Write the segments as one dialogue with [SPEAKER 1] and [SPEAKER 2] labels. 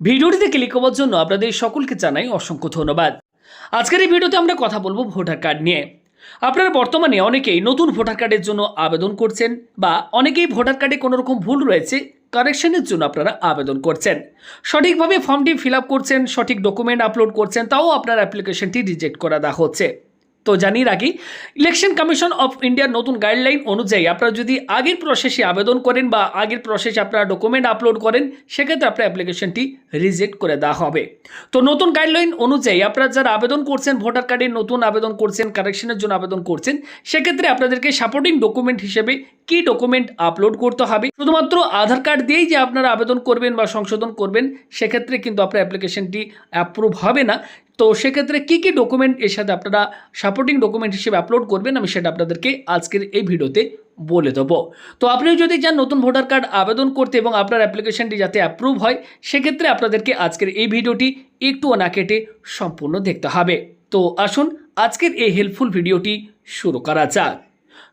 [SPEAKER 1] ভিডিওটিতে ক্লিক করার জন্য আপনাদের সকলকে জানাই অসংখ্য ধন্যবাদ। আজকের এই ভিডিওতে আমরা কথা বলব ভোটার কার্ড নিয়ে। আপনারা বর্তমানে অনেকেই নতুন ভোটার কার্ডের জন্য আবেদন করছেন বা অনেকেই ভোটার কার্ডে কোনো রকম ভুল রয়েছে, কারেকশনের জন্য আপনারা আবেদন করছেন। সঠিকভাবে ফর্মটি ফিল করছেন, সঠিক ডকুমেন্ট আপলোড করছেন, তাও আপনার অ্যাপ্লিকেশনটি রিজেক্ট করা দেওয়া হচ্ছে। তো জানিয়ে রাখি ইলেকশন কমিশন অফ ইন্ডিয়ার নতুন গাইডলাইন অনুযায়ী আপনারা যদি আগের প্রসেসে আবেদন করেন বা আগের প্রসেসে আপনারা ডকুমেন্ট আপলোড করেন, সেক্ষেত্রে আপনার অ্যাপ্লিকেশনটি রিজেক্ট করে দেওয়া হবে। তো নতুন গাইডলাইন অনুযায়ী আপনারা যারা আবেদন করছেন ভোটার কার্ডের নতুন আবেদন করছেন কারেকশনের জন্য আবেদন করছেন, সেক্ষেত্রে আপনাদেরকে সাপোর্টিং ডকুমেন্ট হিসেবে কি ডকুমেন্ট আপলোড করতে হবে? শুধুমাত্র আধার কার্ড দিয়েই যে আপনারা আবেদন করবেন বা সংশোধন করবেন, সেক্ষেত্রে কিন্তু আপনার অ্যাপ্লিকেশনটি অ্যাপ্রুভ হবে না। তো সেক্ষেত্রে কী কী ডকুমেন্ট এর সাথে আপনারা সাপোর্টিং ডকুমেন্ট হিসেবে আপলোড করবেন আমি সেটা আপনাদেরকে আজকের এই ভিডিওতে বলে দেবো। তো আপনি যদি চান নতুন ভোটার কার্ড আবেদন করতে এবং আপনার অ্যাপ্লিকেশনটি যাতে অ্যাপ্রুভ হয়, সেক্ষেত্রে আপনাদেরকে আজকের এই ভিডিওটি একটু না কেটে সম্পূর্ণ দেখতে হবে। তো আসুন আজকের এই হেল্পফুল ভিডিওটি শুরু করা যাক।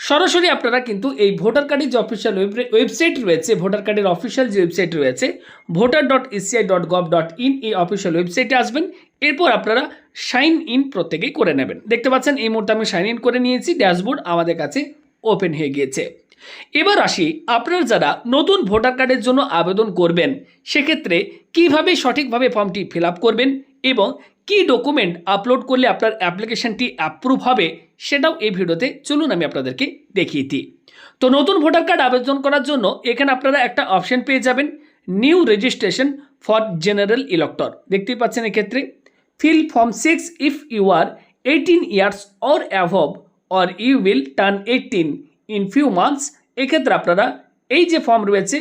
[SPEAKER 1] সরাসরি আপনারা কিন্তু এই ভোটার কার্ডের যে অফিসিয়াল ওয়েবসাইট রয়েছে, ভোটার কার্ডের অফিসিয়াল যে ওয়েবসাইট রয়েছে voter dot ECI dot gov dot in এই অফিসিয়াল ওয়েবসাইটে আসবেন। এরপর আপনারা সাইন ইন প্রত্যেকেই করে নেবেন। দেখতে পাচ্ছেন, এই মুহূর্তে আমি সাইন ইন করে নিয়েছি ড্যাশবোর্ড আমাদের কাছে ওপেন হয়ে গিয়েছে। এবার আসি, আপনারা যারা নতুন ভোটার কার্ডের জন্য আবেদন করবেন, সেক্ষেত্রে কীভাবে সঠিকভাবে ফর্মটি ফিল করবেন এবং কি ডকুমেন্ট আপলোড করলে আপনার অ্যাপ্লিকেশনটি অ্যাপ্রুভ হবে সেটাও এই ভিডিওতে চলুন আমি আপনাদেরকে দেখিয়ে দিই। তো নতুন ভোটার কার্ড আবেদন করার জন্য এখানে আপনারা একটা অপশন পেয়ে যাবেন, new registration for general elector. দেখতেই পাচ্ছেন এক্ষেত্রে, fill form six if you are eighteen years or above or you will turn eighteen in few months. এক্ষেত্রে আপনারা এই যে ফর্ম রয়েছে,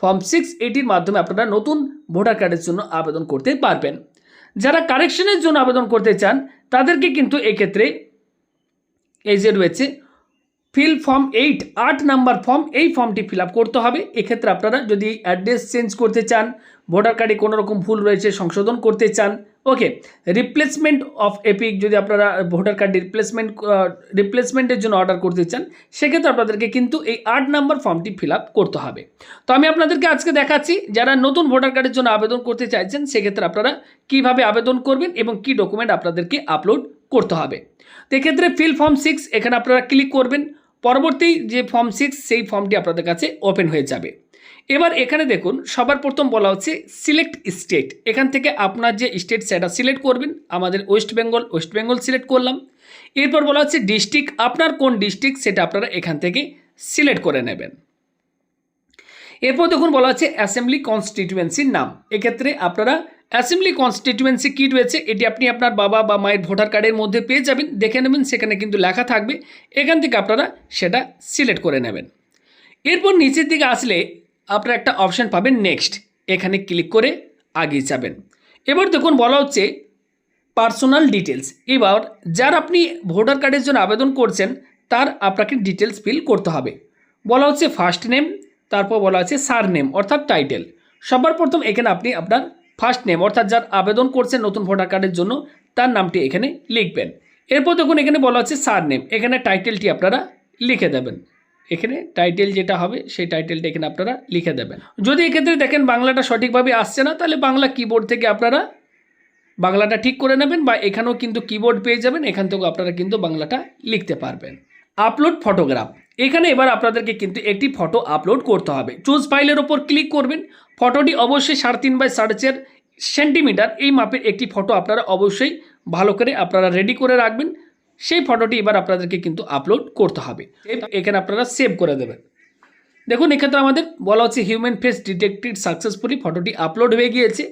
[SPEAKER 1] ফর্ম সিক্স এইটির মাধ্যমে আপনারা নতুন ভোটার কার্ডের জন্য আবেদন করতে পারবেন। যারা কারেকশনের জন্য আবেদন করতে চান, তাদেরকে কিন্তু এক্ষেত্রে এই যে রয়েছে ফিল ফর্ম এইট আট নাম্বার ফর্ম এই ফর্মটি ফিল আপ করতে হবে। এক্ষেত্রে আপনারা যদি অ্যাড্রেস চেঞ্জ করতে চান ভোটার কার্ডে কোনো রকম ভুল রয়েছে, সংশোধন করতে চান ওকে রিপ্লেসমেন্ট অফ এপিক যদি আপনারা ভোটার কার্ড রিপ্লেসমেন্ট রিপ্লেসমেন্টের জন্য অর্ডার করতে চান, সেক্ষেত্রে আপনাদেরকে কিন্তু এই আট নাম্বার ফর্মটি ফিল আপ করতে হবে। তো আমি আপনাদেরকে আজকে দেখাচ্ছি, যারা নতুন ভোটার কার্ডের জন্য আবেদন করতে চাইছেন, সেক্ষেত্রে আপনারা কীভাবে আবেদন করবেন এবং কি ডকুমেন্ট আপনাদেরকে আপলোড করতে হবে। তো এক্ষেত্রে ফিল ফর্ম সিক্স এখানে আপনারা ক্লিক করবেন। পরবর্তী যে ফর্ম সিক্স সেই ফর্মটি আপনাদের কাছে ওপেন হয়ে যাবে। এবার এখানে দেখুন, সবার প্রথম বলা হচ্ছে সিলেক্ট স্টেট এখান থেকে আপনার যে স্টেট সেটা সিলেক্ট করবেন। আমাদের ওয়েস্ট বেঙ্গল ওয়েস্ট বেঙ্গল সিলেক্ট করলাম। এরপর বলা হচ্ছে ডিস্ট্রিক্ট আপনার কোন ডিস্ট্রিক্ট সেটা আপনারা এখান থেকে সিলেক্ট করে নেবেন। এরপর দেখুন বলা হচ্ছে অ্যাসেম্বলি কনস্টিটিউয়েন্সির নাম। এক্ষেত্রে আপনারা অ্যাসেম্বলি কনস্টিটিউয়েন্সি কী রয়েছে, এটি আপনি আপনার বাবা বা মায়ের ভোটার কার্ডের মধ্যে পেয়ে যাবেন, দেখে নেবেন, সেখানে কিন্তু লেখা থাকবে, এখান থেকে আপনারা সেটা সিলেক্ট করে নেবেন। এরপর নিচের দিকে আসলে আপনারা একটা অপশান পাবেন নেক্সট, এখানে ক্লিক করে আগিয়ে যাবেন। এবার দেখুন, বলা হচ্ছে পার্সোনাল ডিটেলস এবার যার আপনি ভোটার কার্ডের জন্য আবেদন করছেন, তার আপনাকে ডিটেলস ফিল করতে হবে। বলা হচ্ছে ফার্স্ট নেম, তারপর বলা হচ্ছে সার নেম অর্থাৎ টাইটেল। সবার প্রথম এখানে আপনি আপনার ফার্স্ট নেম অর্থাৎ যার আবেদন করছেন নতুন ভোটার কার্ডের জন্য, তার নামটি এখানে লিখবেন। এরপর দেখুন, এখানে বলা হচ্ছে সার নেম এখানে টাইটেলটি আপনারা লিখে দেবেন। এখানে টাইটেল যেটা হবে, সেই টাইটেলটা এখানে আপনারা লিখে দেবেন। যদি এক্ষেত্রে দেখেন বাংলাটা সঠিকভাবে আসছে না, তাহলে বাংলা কিবোর্ড থেকে আপনারা বাংলাটা ঠিক করে নেবেন বা এখানেও কিন্তু কিবোর্ড পেয়ে যাবেন, এখান থেকেও আপনারা কিন্তু বাংলাটা লিখতে পারবেন। আপলোড ফটোগ্রাফ এখানে এবার আপনাদেরকে কিন্তু একটি ফটো আপলোড করতে হবে। চুজ ফাইলের ওপর ক্লিক করবেন। ফটোটি অবশ্যই সাড়ে তিন বাই সাড়ে চার সেন্টিমিটার। এই মাপের একটি ফটো আপনারা অবশ্যই ভালো করে আপনারা রেডি করে রাখবেন। সেই ফটোটি এবার আপনাদেরকে কিন্তু আপলোড করতে হবে। এখানে আপনারা সেভ করে দেবেন। দেখুন, এক্ষেত্রে আমাদের বলা হচ্ছে হিউম্যান ফেস ডিটেক্টেড সাকসেসফুলি ফটোটি আপলোড হয়ে গিয়েছে।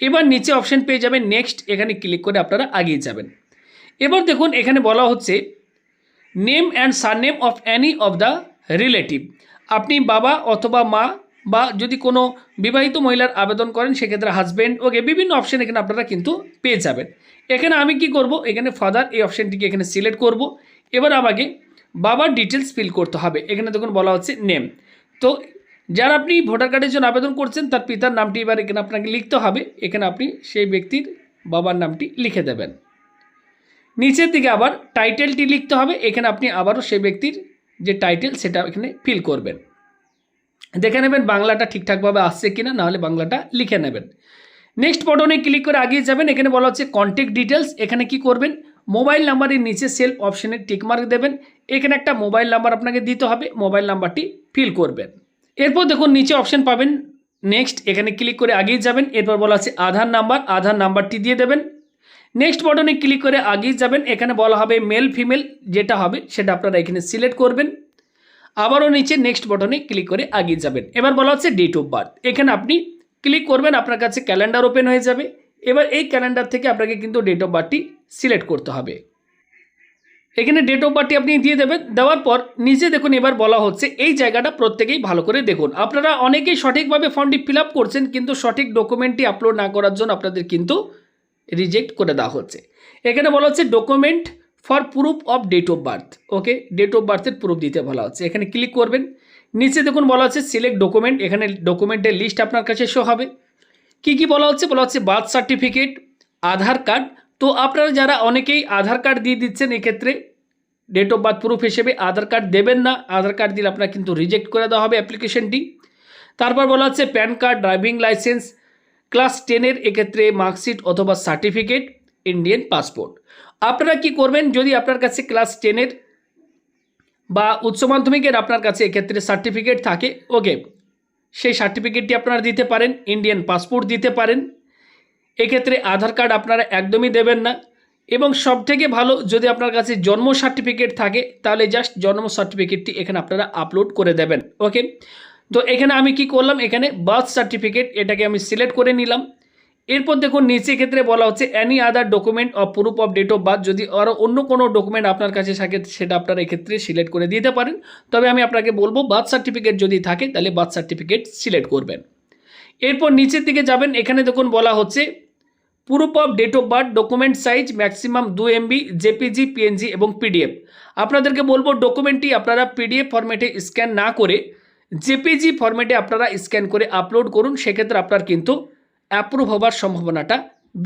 [SPEAKER 1] এবার নিচে অপশান পেয়ে যাবেন নেক্সট এখানে ক্লিক করে আপনারা আগিয়ে যাবেন। এবার দেখুন, এখানে বলা হচ্ছে name and surname of any of the relative আপনি বাবা অথবা মা বা যদি কোনো বিবাহিত মহিলার আবেদন করেন, সেক্ষেত্রে হাজব্যান্ড ওকে বিভিন্ন অপশন এখানে আপনারা কিন্তু পেয়ে যাবেন। এখানে আমি কি করব? এখানে ফাদার এই অপশানটিকে এখানে সিলেক্ট করব। এবার আমাকে বাবার ডিটেলস ফিল করতে হবে। এখানে দেখুন বলা হচ্ছে নেম তো যার আপনি ভোটার কার্ডের জন্য আবেদন করছেন, তার পিতার নামটি এবার এখানে আপনাকে লিখতে হবে। এখানে আপনি সেই ব্যক্তির বাবার নামটি লিখে দেবেন। নিচের দিকে আবার টাইটেলটি লিখতে হবে। এখানে আপনি আবারও সেই ব্যক্তির যে টাইটেল সেটা এখানে ফিল করবেন। দেখে নেবেন বাংলাটা ঠিকঠাকভাবে আসছে কিনা, নাহলে বাংলাটা লিখে নেবেন। নেক্সট বটনে ক্লিক করে আগিয়ে যাবেন, এখানে বলা হচ্ছে কন্ট্যাক্ট ডিটেলস এখানে কি করবেন? মোবাইল নাম্বারের নিচে সেলফ অপশনে টিকমার্ক দেবেন, এখানে একটা মোবাইল নাম্বার আপনাকে দিতে হবে মোবাইল নাম্বারটি ফিল করবেন। এরপর দেখুন নিচে অপশান পাবেন নেক্সট এখানে ক্লিক করে আগিয়ে যাবেন, এরপর বলা আছে আধার নাম্বার আধার নাম্বারটি দিয়ে দেবেন। নেক্সট বটনে ক্লিক করে আগিয়ে যাবেন, এখানে বলা হবে মেল ফিমেল যেটা হবে সেটা আপনারা এখানে সিলেক্ট করবেন। আবারও নিচে নেক্সট বটনে ক্লিক করে আগিয়ে যাবেন। এবার বলা হচ্ছে ডেট অফ বার্থ এখানে আপনি ক্লিক করবেন, আপনার কাছে ক্যালেন্ডার ওপেন হয়ে যাবে। এবার এই ক্যালেন্ডার থেকে আপনাকে কিন্তু ডেট অফ বার্থটি সিলেক্ট করতে হবে। এখানে ডেট অফ বার্থটি আপনি দিয়ে দেবেন। দেওয়ার পর নিজে দেখুন, এবার বলা হচ্ছে এই জায়গাটা প্রত্যেকেই ভালো করে দেখুন। আপনারা অনেকেই সঠিকভাবে ফর্মটি ফিল করছেন, কিন্তু সঠিক ডকুমেন্টটি আপলোড না করার জন্য আপনাদের কিন্তু রিজেক্ট করে দেওয়া হচ্ছে। এখানে বলা হচ্ছে document for proof of date of birth okay date of বার্থের proof দিতে বলা হচ্ছে। এখানে ক্লিক করবেন। নিচে দেখুন বলা হচ্ছে সিলেক্ট ডকুমেন্ট এখানে ডকুমেন্টের লিস্ট আপনার কাছে শো হবে। কি কি বলা হচ্ছে? বলা হচ্ছে বার্থ সার্টিফিকেট আধার কার্ড তো আপনারা যারা অনেকেই আধার কার্ড দিয়ে দিচ্ছেন, এক্ষেত্রে ডেট অফ বার্থ প্রুফ হিসেবে আধার কার্ড দেবেন না। আধার কার্ড দিলে আপনার কিন্তু রিজেক্ট করে দেওয়া হবে অ্যাপ্লিকেশনটি তারপর বলা হচ্ছে PAN card driving licence class টেনের এক্ষেত্রে মার্কশিট অথবা সার্টিফিকেট ইন্ডিয়ান পাসপোর্ট আপনারা কি করবেন? যদি আপনার কাছে ক্লাস টেনের বা উচ্চ মাধ্যমিকের আপনার কাছে এক্ষেত্রে সার্টিফিকেট থাকে ওকে সেই সার্টিফিকেটটি আপনারা দিতে পারেন ইন্ডিয়ান পাসপোর্ট দিতে পারেন। এক্ষেত্রে আধার কার্ড আপনারা একদমই দেবেন না। এবং সব থেকে ভালো, যদি আপনার কাছে জন্ম সার্টিফিকেট থাকে, তাহলে জাস্ট জন্ম সার্টিফিকেটটি এখানে আপনারা আপলোড করে দেবেন ওকে তো এখানে আমি কি করলাম? এখানে বার্থ সার্টিফিকেট এটাকে আমি সিলেক্ট করে নিলাম। এরপর দেখুন, নিচে ক্ষেত্রে বলা হচ্ছে any other document of proof of date of birth যদি আরও অন্য কোনো ডকুমেন্ট আপনার কাছে থাকে, সেটা আপনারা এক্ষেত্রে সিলেক্ট করে দিতে পারেন। তবে আমি আপনাকে বলব বার্থ সার্টিফিকেট যদি থাকে, তাহলে বার্থ সার্টিফিকেট সিলেক্ট করবেন। এরপর নিচের দিকে যাবেন, এখানে দেখুন বলা হচ্ছে proof of date of birth document size maximum দু এমবি জেপিজি পিএনজি এবং পিডিএফ আপনাদেরকে বলব ডকুমেন্টটি আপনারা পিডিএফ ফরম্যাটে স্ক্যান না করে জেপিজি ফরম্যাটে আপনারা স্ক্যান করে আপলোড করুন, সেক্ষেত্রে আপনার কিন্তু অ্যাপ্রুভ হবার সম্ভাবনাটা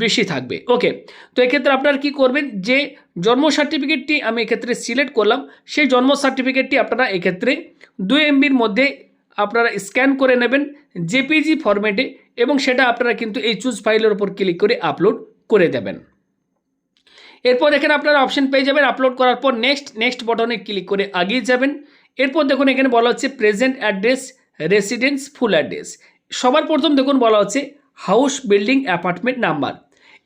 [SPEAKER 1] বেশি থাকবে। ওকে তো এক্ষেত্রে আপনারা কি করবেন? যে জন্ম সার্টিফিকেটটি আমি এক্ষেত্রে সিলেক্ট করলাম, সেই জন্ম সার্টিফিকেটটি আপনারা এক্ষেত্রে দু এমবির মধ্যে আপনারা স্ক্যান করে নেবেন জেপিজি ফরম্যাটে এবং সেটা আপনারা কিন্তু এই চুজ ফাইলের উপর ক্লিক করে আপলোড করে দেবেন। এরপর এখানে আপনারা অপশন পেয়ে যাবেন আপলোড করার পর নেক্সট নেক্সট বটনে ক্লিক করে আগিয়ে যাবেন। এরপর দেখুন এখানে বলা হচ্ছে present address residence full address সবার প্রথম দেখুন বলা হচ্ছে হাউস বিল্ডিং অ্যাপার্টমেন্ট নাম্বার।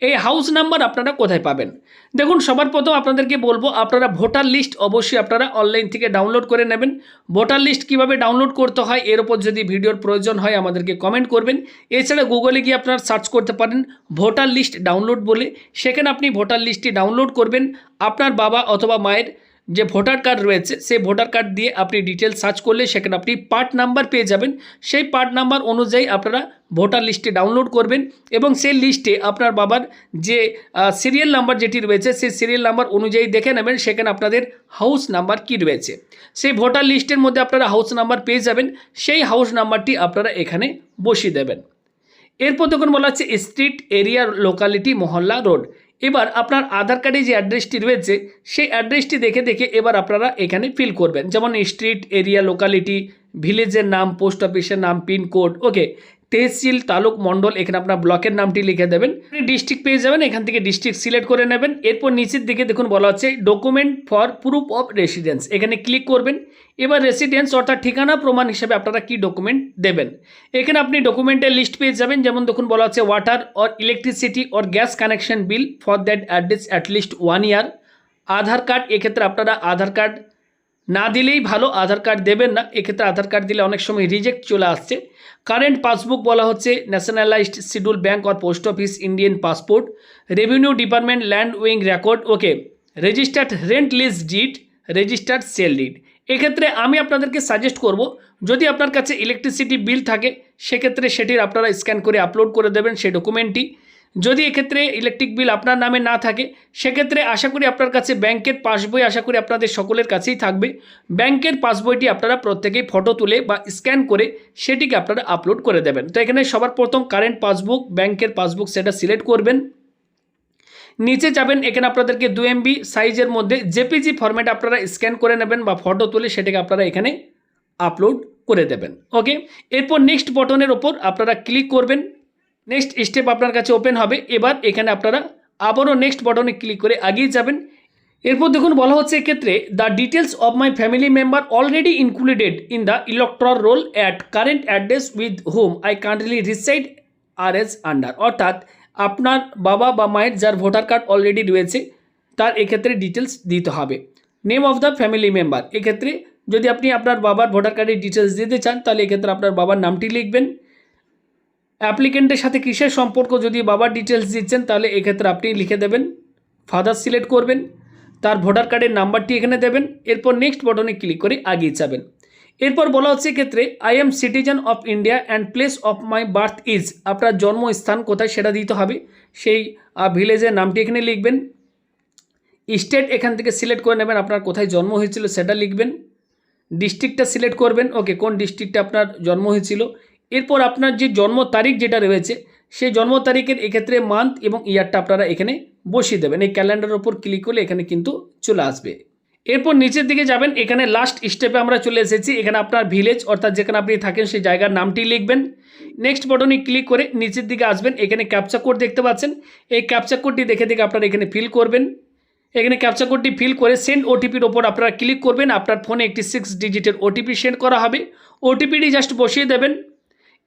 [SPEAKER 1] এই হাউস নাম্বার আপনারা কোথায় পাবেন? দেখুন, সবার প্রথম আপনাদেরকে বলব, আপনারা ভোটার লিস্ট অবশ্যই আপনারা অনলাইন থেকে ডাউনলোড করে নেবেন। ভোটার লিস্ট কীভাবে ডাউনলোড করতে হয়, এর উপর যদি ভিডিওর প্রয়োজন হয় আমাদেরকে কমেন্ট করবেন। এছাড়া গুগলে গিয়ে আপনারা সার্চ করতে পারেন, ভোটার লিস্ট ডাউনলোড বলে। সেখানে আপনি ভোটার লিস্টটি ডাউনলোড করবেন। আপনার বাবা অথবা মায়ের যে ভোটার কার্ড রয়েছে, সেই ভোটার কার্ড দিয়ে আপনি ডিটেলস সার্চ করলে সেখানে আপনি পার্ট নাম্বার পেয়ে যাবেন। সেই পার্ট নাম্বার অনুযায়ী আপনারা ভোটার লিস্টে ডাউনলোড করবেন এবং সেই লিস্টে আপনার বাবার যে সিরিয়াল নাম্বার যেটি রয়েছে, সেই সিরিয়াল নাম্বার অনুযায়ী দেখে নেবেন সেখানে আপনাদের হাউস নাম্বার কি রয়েছে। সেই ভোটার লিস্টের মধ্যে আপনারা হাউস নাম্বার পেয়ে যাবেন, সেই হাউস নাম্বারটি আপনারা এখানে বসিয়ে দেবেন। এরপর দেখুন বলা হচ্ছে স্ট্রিট এরিয়া লোকালিটি মহল্লা রোড এবার আপনার আধার কার্ডে যে অ্যাড্রেসটি রয়েছে, সেই অ্যাড্রেসটি দেখে দেখে এবার আপনারা এখানে ফিল করবেন। যেমন স্ট্রিট এরিয়া লোকালিটি ভিলেজের নাম পোস্ট অফিসের নাম পিনকোড ওকে তহসিল তালুক মণ্ডল, এখানে আপনার ব্লকের নামটি লিখে দেবেন। আপনি ডিস্ট্রিক্ট পেয়ে যাবেন, এখান থেকে ডিস্ট্রিক্ট সিলেক্ট করে নেবেন। এরপর নিচের দিকে দেখুন, বলা হচ্ছে document for proof of residence এখানে ক্লিক করবেন। এবার রেসিডেন্স অর্থাৎ ঠিকানা প্রমাণ হিসেবে আপনারা কি ডকুমেন্ট দেবেন? এখানে আপনি ডকুমেন্টের লিস্ট পেয়ে যাবেন। যেমন দেখুন, বলা হচ্ছে water or electricity or gas connection bill for that address at least one year Aadhaar card এক্ষেত্রে আপনারা আধার কার্ড না দিলেই ভালো আধার কার্ড দেবেন না। এক্ষেত্রে আধার কার্ড দিলে অনেক সময় রিজেক্ট চলে আসছে। কারেন্ট পাসবুক বলা হচ্ছে nationalised schedule bank or post office Indian passport revenue department land wing record okay registered rent lease deed registered sale deed এক্ষেত্রে আমি আপনাদেরকে সাজেস্ট করব, যদি আপনার কাছে ইলেকট্রিসিটি বিল থাকে, সেক্ষেত্রে সেটির আপনারা স্ক্যান করে আপলোড করে দেবেন সেই ডকুমেন্টটি যদি এক্ষেত্রে ইলেকট্রিক বিল আপনার নামে না থাকে, সেক্ষেত্রে আশা করি আপনার কাছে ব্যাংকের পাসবই আশা করি আপনাদের সকলের কাছেই থাকবে। ব্যাংকের পাসবইটি আপনারা প্রত্যেকেই ফটো তুলে বা স্ক্যান করে সেটিকে আপনারা আপলোড করে দেবেন। তো এখানে সবার প্রথম কারেন্ট পাসবুক ব্যাংকের পাসবুক সেটা সিলেক্ট করবেন। নিচে যাবেন, এখানে আপনাদেরকে দু এমবি সাইজের মধ্যে জেপিজি ফরম্যাট আপনারা স্ক্যান করে নেবেন বা ফটো তুলে সেটাকে আপনারা এখানে আপলোড করে দেবেন। ওকে এরপর নেক্সট বটনের ওপর আপনারা ক্লিক করবেন। নেক্সট স্টেপ আপনার কাছে ওপেন হবে। এবার এখানে আপনারা আবারও নেক্সট বাটনে ক্লিক করে আগিয়ে যাবেন। এরপর দেখুন বলা হচ্ছে এক্ষেত্রে the details of my family member already included in the electoral roll at current address with whom I কান্ট্রিলি reside are as under অর্থাৎ আপনার বাবা বা মায়ের যার ভোটার কার্ড অলরেডি রয়েছে, তার এক্ষেত্রে ডিটেলস দিতে হবে। Name of the family member এক্ষেত্রে যদি আপনি আপনার বাবার ভোটার কার্ডের ডিটেলস দিতে চান, তাহলে এক্ষেত্রে আপনার বাবার নামটি লিখবেন। অ্যাপ্লিকেন্টের সাথে কিসের সম্পর্ক? যদি বাবার ডিটেলস দিচ্ছেন, তাহলে এক্ষেত্রে আপনি লিখে দেবেন ফাদার সিলেক্ট করবেন, তার ভোটার কার্ডের নাম্বারটি এখানে দেবেন, এরপর নেক্সট বাটনে ক্লিক করে আগিয়ে যাবেন। এরপর বলা হচ্ছে ক্ষেত্রে I am citizen of India and place of my birth is আপনার জন্মস্থান কোথায় সেটা দিতে হবে। সেই ভিলেজের নামটি এখানে লিখবেন। স্টেট এখান থেকে সিলেক্ট করে নেবেন, আপনার কোথায় জন্ম হয়েছিল সেটা লিখবেন। ডিস্ট্রিক্টটা সিলেক্ট করবেন। ওকে কোন ডিস্ট্রিক্টে আপনার জন্ম হয়েছিল? এরপর আপনার যে জন্ম তারিখ যেটা রয়েছে, সেই জন্ম তারিখের এক্ষেত্রে মান্থ এবং ইয়ারটা আপনারা এখানে বসিয়ে দেবেন। এই ক্যালেন্ডারের ওপর ক্লিক করলে এখানে কিন্তু চলে আসবে। এরপর নিচের দিকে যাবেন, এখানে লাস্ট স্টেপে আমরা চলে এসেছি। এখানে আপনার ভিলেজ অর্থাৎ যেখানে আপনি থাকেন, সেই জায়গার নামটি লিখবেন। নেক্সট বটনে ক্লিক করে নিচের দিকে আসবেন, এখানে ক্যাপচা কোড দেখতে পাচ্ছেন। এই ক্যাপচা কোডটি দেখে দেখে আপনারা এখানে ফিল করবেন। এখানে ক্যাপচা কোডটি ফিল করে সেন্ড ওটিপির ওপর আপনারা ক্লিক করবেন। আপনার ফোনে একটি সিক্স ডিজিটের ওটিপি সেন্ড করা হবে। ওটিপিটি জাস্ট বসিয়ে দেবেন।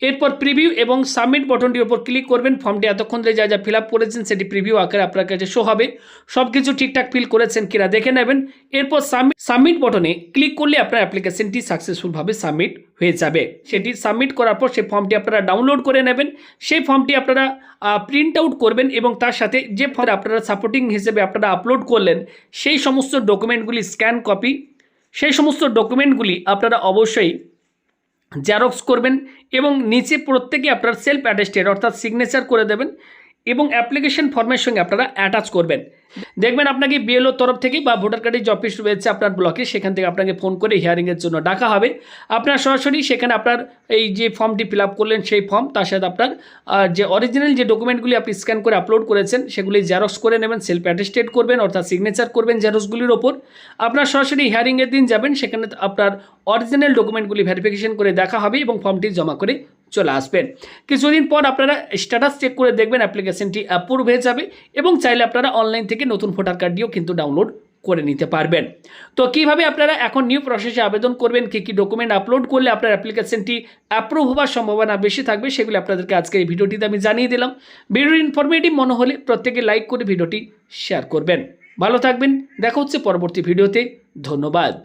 [SPEAKER 1] এরপর প্রিভিউ এবং সাবমিট বটনটির ওপর ক্লিক করবেন। ফর্মটি এতক্ষণ ধরে যা যা ফিল আপ করেছেন, সেটি প্রিভিউ আকারে আপনার কাছে শো হবে। সব কিছু ঠিকঠাক ফিল করেছেন কিনা দেখে নেবেন। এরপর সাবমিট সাবমিট বটনে ক্লিক করলে আপনার অ্যাপ্লিকেশনটি সাকসেসফুলভাবে সাবমিট হয়ে যাবে। সেটি সাবমিট করার পর সেই ফর্মটি আপনারা ডাউনলোড করে নেবেন। সেই ফর্মটি আপনারা প্রিন্ট আউট করবেন এবং তার সাথে যে ফর্ম আপনারা সাপোর্টিং হিসেবে আপনারা আপলোড করলেন, সেই সমস্ত ডকুমেন্টগুলি স্ক্যান কপি সেই সমস্ত ডকুমেন্টগুলি আপনারা অবশ্যই জেরক্স করবেন এবং নিচে প্রত্যেকে আপনার সেলফ অ্যাটেস্টেড অর্থাৎ সিগনেচার করে দেবেন। এবং অ্যাপ্লিকেশন ফর্মের সঙ্গে আপনারা অ্যাটাচ করবেন। দেখবেন আপনাকে বিএলও তরফ থেকে বা ভোটার কার্ডের যে অফিস রয়েছে আপনার ব্লকে সেখান থেকে আপনাকে ফোন করে হিয়ারিংয়ের জন্য ডাকা হবে। আপনার সরাসরি সেখানে আপনার এই যে ফর্মটি ফিল করলেন, সেই ফর্ম তার সাথে আপনার যে অরিজিনাল যে ডকুমেন্টগুলি আপনি স্ক্যান করে আপলোড করেছেন, সেগুলি জেরক্স করে নেবেন সেলফ অ্যাটেস্টেড করবেন, অর্থাৎ সিগনেচার করবেন জেরক্সগুলির ওপর। আপনার সরাসরি হিয়ারিংয়ের দিন যাবেন, সেখানে আপনার অরিজিনাল ডকুমেন্টগুলি ভেরিফিকেশন করে দেখা হবে এবং ফর্মটি জমা করে চলে আসবেন। কিছুদিন পর আপনারা স্ট্যাটাস চেক করে দেখবেন অ্যাপ্লিকেশনটি অ্যাপ্রুভ হয়ে যাবে এবং চাইলে আপনারা অনলাইন থেকে নতুন ভোটার কার্ডটিও কিন্তু ডাউনলোড করে নিতে পারবেন। তো কীভাবে আপনারা এখন নিউ প্রসেসে আবেদন করবেন, কী কী ডকুমেন্ট আপলোড করলে আপনার অ্যাপ্লিকেশনটি অ্যাপ্রুভ হওয়ার সম্ভাবনা বেশি থাকবে সেগুলো আপনাদেরকে আজকে এই ভিডিওটিতে আমি জানিয়ে দিলাম। ভিডিওটি ইনফরমেটিভ মনে হলে প্রত্যেকে লাইক করে ভিডিওটি শেয়ার করবেন। ভালো থাকবেন, দেখা হচ্ছে পরবর্তী ভিডিওতে, ধন্যবাদ।